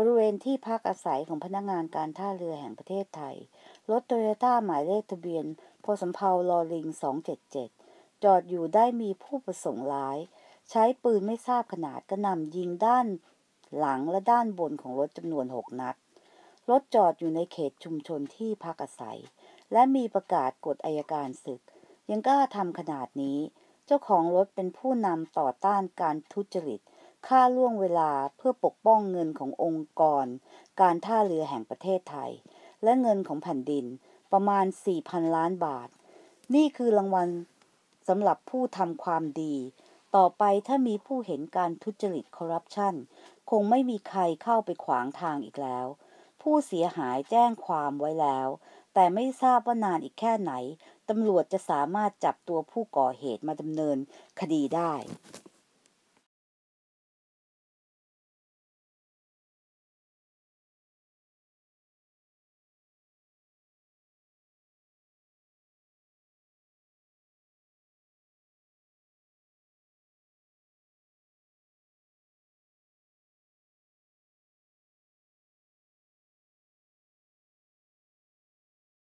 บริเวณที่พักอาศัยของพนักงานการท่าเรือแห่งประเทศไทย รถโตโยต้าหมายเลขทะเบียนพสมเพาลอลิง 277 จอดอยู่ได้มีผู้ประสงค์ร้าย ใช้ปืนไม่ทราบขนาดกระหน่ำยิงด้านหลังและด้านบนของรถจำนวน 6 นัด รถจอดอยู่ในเขตชุมชนที่พักอาศัย และมีประกาศกฎอายการศึก ยังกล้าทำขนาดนี้ เจ้าของรถเป็นผู้นำต่อต้านการทุจริต ค่าล่วงเวลาเพื่อปกป้องเงินขององค์กร การท่าเรือแห่งประเทศไทย และเงินของแผ่นดินประมาณ 4,000 ล้านบาท นี่คือรางวัลสำหรับผู้ทำความดี ต่อไปถ้ามีผู้เห็นการทุจริตคอร์รัปชันคงไม่มีใครเข้าไปขวางทางอีกแล้ว ผู้เสียหายแจ้งความไว้แล้ว แต่ไม่ทราบว่านานอีกแค่ไหนตำรวจจะสามารถจับตัวผู้ก่อเหตุมาดำเนินคดีได้